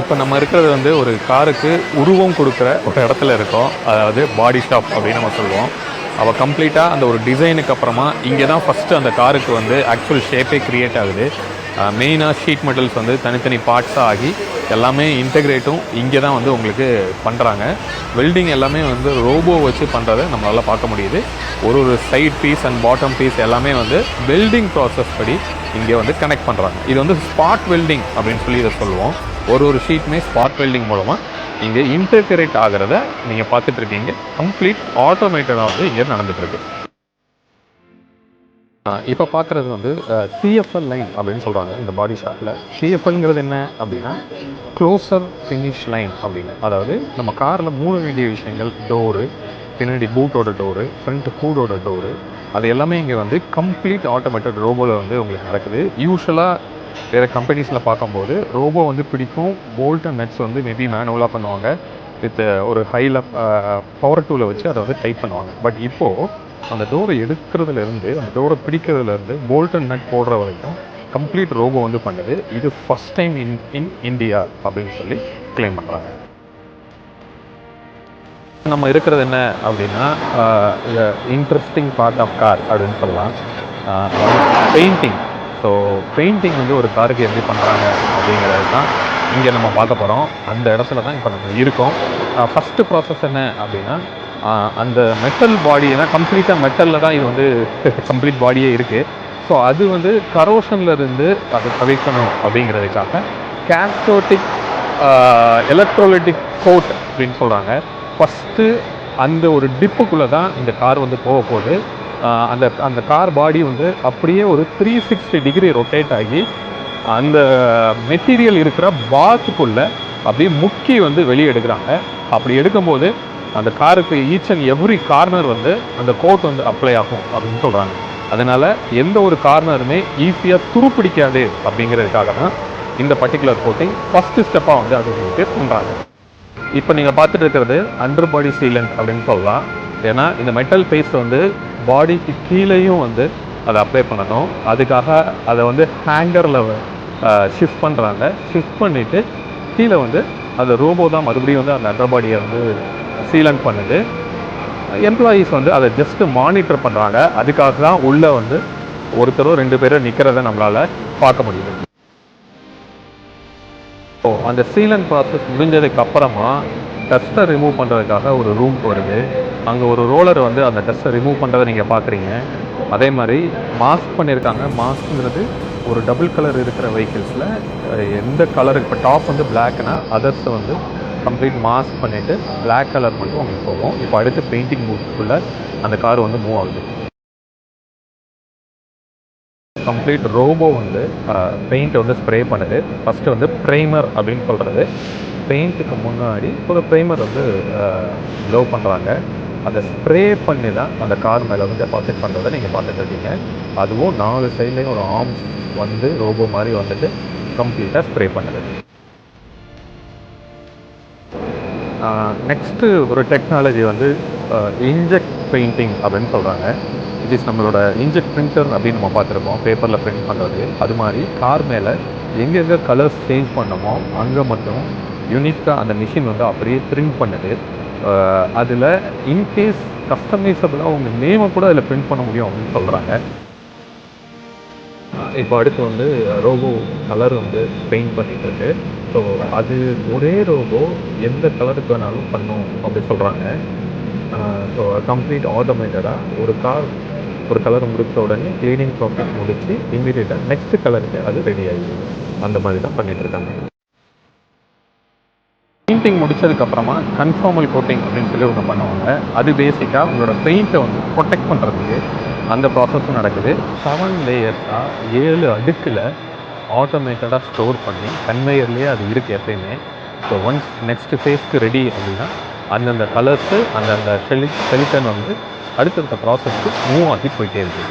இப்போ நம்ம இருக்கிறது வந்து ஒரு காருக்கு உருவம் கொடுக்குற ஒரு இடத்துல இருக்கோம். அதாவது பாடி ஷாப் அப்படின்னு நம்ம சொல்லுவோம். அவள் கம்ப்ளீட்டாக அந்த ஒரு டிசைனுக்கு அப்புறமா இங்கே தான் ஃபஸ்ட்டு அந்த காருக்கு வந்து ஆக்சுவல் ஷேப்பே க்ரியேட் ஆகுது. மெயினாக ஷீட் மெட்டல்ஸ் வந்து தனித்தனி பார்ட்ஸாக ஆகி எல்லாமே இன்டகிரேட்டும் இங்கே தான் வந்து உங்களுக்கு பண்ணுறாங்க வெல்டிங் எல்லாமே வந்து ரோபோ வச்சு பண்ணுறதை நம்மளால் பார்க்க முடியுது. ஒரு ஒரு side piece and bottom piece எல்லாமே வந்து வெல்டிங் ப்ராசஸ் படி இங்கே வந்து கனெக்ட் பண்ணுறாங்க இது வந்து ஸ்பாட் வெல்டிங் அப்படின்னு சொல்லி இதை சொல்லுவோம். ஒரு ஒரு ஷீட்டுமே ஸ்பாட் வெல்டிங் மூலமாக இங்கே இன்டர்கிரேட் ஆகிறத நீங்கள் பார்த்துட்ருக்கீங்க கம்ப்ளீட் ஆட்டோமேட்டடாக வந்து இங்கே நடந்துகிட்ருக்கு இப்போ பார்க்குறது வந்து சிஎஃப்எல் லைன் அப்படின்னு சொல்கிறாங்க இந்த பாடி ஷாப்பில் சிஎஃப்எல்ங்கிறது என்ன அப்படின்னா க்ளோசர் ஃபினிஷ் லைன் அப்படின்னு. அதாவது நம்ம காரில் மூட வேண்டிய விஷயங்கள் டோரு பின்னாடி பூட்டோட டோரு ஃப்ரண்ட் ஹூடோட டோரு அது எல்லாமே இங்கே வந்து கம்ப்ளீட் ஆட்டோமேட்டட் ரோபோவில் வந்து உங்களுக்கு நடக்குது. யூஸ்வலாக வேறு கம்பெனிஸில் பார்க்கும்போது ரோபோ வந்து பிடிக்கும். போல்ட் அண்ட் நட்ஸ் வந்து மேபி மேனுவலாக பண்ணுவாங்க. வித் ஒரு ஹையில் பவர் டூலை வச்சு அதை வந்து டைப் பண்ணுவாங்க. பட் இப்போது அந்த டோரை எடுக்கிறதுலேருந்து அந்த டோரை பிடிக்கிறதுலேருந்து போல்ட் அண்ட் நட் போடுற வரைக்கும் கம்ப்ளீட் ரோபோ வந்து பண்ணுது. இது first time in in India அப்படின்னு சொல்லி கிளைம் பண்ணுறாங்க நம்ம இருக்கிறது என்ன அப்படின்னா இன்ட்ரெஸ்டிங் பார்ட் ஆஃப் கார் அப்படின்னு சொல்லலாம். பெயிண்டிங் ஸோ பெயிண்டிங் வந்து ஒரு காருக்கு எப்படி பண்ணுறாங்க அப்படிங்கிறது தான் இங்கே நம்ம பார்க்க போகிறோம் அந்த இடத்துல தான் இப்போ நம்ம இருக்கோம். ஃபஸ்ட்டு ப்ராசஸ் என்ன அப்படின்னா அந்த மெட்டல் பாடி ஏன்னா கம்ப்ளீட்டாக மெட்டலில் தான் இது வந்து கம்ப்ளீட் பாடியே இருக்குது ஸோ அது வந்து கரோஷன்லேருந்து அதை தவிர்க்கணும் அப்படிங்கிறதுக்காக கேஸ்டோட்டிக் எலக்ட்ரோலைட்டிக் கோட் அப்படின்னு சொல்கிறாங்க ஃபஸ்ட்டு அந்த ஒரு டிப்புக்குள்ளே தான் இந்த கார் வந்து போக போகுது. அந்த அந்த கார் பாடி வந்து அப்படியே ஒரு த்ரீ சிக்ஸ்டி டிகிரி ரொட்டேட் ஆகி அந்த மெட்டீரியல் இருக்கிற பாத்துக்குள்ளே அப்படியே முக்கி வந்து வெளியே எடுக்கிறாங்க. அப்படி எடுக்கும்போது அந்த காருக்கு ஈச் அண்ட் எவ்ரி கார்னர் வந்து அந்த கோட் வந்து அப்ளை ஆகும் அப்படின்னு சொல்கிறாங்க அதனால் எந்த ஒரு கார்னருமே ஈஸியாக துருப்பிடிக்காது அப்படிங்கிறதுக்காக தான் இந்த பர்டிகுலர் கோட்டிங் ஃபஸ்ட்டு ஸ்டெப்பாக வந்து அது பண்ணுறாங்க இப்போ நீங்கள் பார்த்துட்டு இருக்கிறது அண்டர் பாடி சீலண்ட் அப்படின்னு சொல்லலாம். ஏன்னா இந்த மெட்டல் பேஸ்ட் வந்து பாடிக்கு கீழேயும் வந்து அதை அப்ளை பண்ணணும். அதுக்காக அதை வந்து ஹேங்கரில் ஷிஃப்ட் பண்ணுறாங்க ஷிஃப்ட் பண்ணிவிட்டு கீழே வந்து அந்த ரோபோ தான் மறுபடியும் வந்து அந்த அண்டர் பாடியை வந்து சீலன் பண்ணுது. எம்ப்ளாயீஸ் வந்து அதை ஜஸ்ட்டு மானிட்டர் பண்ணுறாங்க அதுக்காக தான் உள்ளே வந்து ஒருத்தரோ ரெண்டு பேரும் நிற்கிறத நம்மளால் பார்க்க முடியுது. ஸோ அந்த சீலன் ப்ராசஸ் முடிஞ்சதுக்கு அப்புறமா டஸ்ட்டை ரிமூவ் பண்ணுறதுக்காக ஒரு ரூம் வருது. அங்கே ஒரு ரோலர் வந்து அந்த டஸ்ட்டை ரிமூவ் பண்ணுறதை நீங்கள் பார்க்குறீங்க அதே மாதிரி மாஸ்க் பண்ணியிருக்காங்க மாஸ்க்குங்கிறது ஒரு டபுள் கலர் இருக்கிற வெஹிக்கிள்ஸில் எந்த கலர் இப்போ டாப் வந்து பிளாக்னா அதர்ஸை வந்து கம்ப்ளீட் மாஸ்க் பண்ணிவிட்டு பிளாக் கலர் மட்டும் உங்களுக்கு போகும். இப்போ அடுத்து பெயிண்டிங் மூவ்க்குள்ளே அந்த கார் வந்து மூவ் ஆகுது. கம்ப்ளீட் ரோபோ வந்து பெயிண்ட்டை வந்து ஸ்ப்ரே பண்ணுது. ஃபஸ்ட்டு வந்து ப்ரைமர் அப்படின்னு சொல்கிறது பெயிண்ட்டுக்கு முன்னாடி ஒரு ப்ரைமர் வந்து க்ளோ பண்ணுறாங்க அதை ஸ்ப்ரே பண்ணி தான் அந்த கார் மேலே வந்து டெபாசிட் பண்ணுறதை நீங்கள் பார்த்துட்ருக்கீங்க. அதுவும் நாலு சைட்லேயும் ஒரு ஆர்ம்ஸ் வந்து ரோபோ மாதிரி வந்துட்டு கம்ப்ளீட்டாக ஸ்ப்ரே பண்ணுது. நெக்ஸ்ட்டு ஒரு டெக்னாலஜி வந்து இன்ஜெக்ட் பெயிண்டிங் அப்படின்னு சொல்கிறாங்க இட் இஸ் நம்மளோட இன்ஜெக்ட் பிரிண்டர் அப்படின்னு நம்ம பார்த்துருப்போம் பேப்பரில் பிரிண்ட் பண்ணுறது அது மாதிரி கார் மேலே எங்கெங்கே கலர்ஸ் சேஞ்ச் பண்ணமோ அங்கே மட்டும் யூனிக்காக அந்த மிஷின் வந்து அப்படியே பிரிண்ட் பண்ணுது. அதில் இன்கேஸ் கஸ்டமைசபிளாக உங்கள் நேமை கூட அதில் பிரிண்ட் பண்ண முடியும் அப்படின்னு சொல்கிறாங்க இப்போ அடுத்து வந்து ரோபோ கலர் வந்து பெயிண்ட் பண்ணிட்டு இருக்கு. ஸோ அது ஒரே ரோபோ எந்த கலருக்கு வேணாலும் பண்ணும் அப்படி சொல்கிறாங்க ஸோ கம்ப்ளீட் ஆட்டோமேட்டடாக ஒரு கார் ஒரு கலர் முடித்த உடனே க்ளீனிங் ப்ராசஸ் முடித்து இமீடியட்டாக நெக்ஸ்ட் கலருக்கு அது ரெடி ஆகிடுது அந்த மாதிரி தான் பண்ணிகிட்ருக்காங்க இருக்காங்க. பெயிண்டிங் முடிச்சதுக்கப்புறமா கன்ஃபார்மல் கோட்டிங் அப்படின்னு சொல்லி ஒன்று பண்ணுவாங்க. அது பேசிக்காக உங்களோட பெயிண்ட்டை வந்து ப்ரொடெக்ட் பண்ணுறதுக்கு அந்த ப்ராசஸும் நடக்குது. செவன் லேயர்ஸாக ஏழு அடுக்கில் ஆட்டோமேட்டடாக ஸ்டோர் பண்ணி கன்வேயர்லேயே அது இருக்குது எப்பயுமே. ஸோ ஒன்ஸ் நெக்ஸ்ட் ஃபேஸ்க்கு ரெடி அப்படின்னா அந்தந்த கலர்ஸு அந்தந்த செலி செலிட்டன் வந்து அடுத்தடுத்த ப்ராசஸ்க்கு மூவ் ஆகி போயிட்டே இருக்குது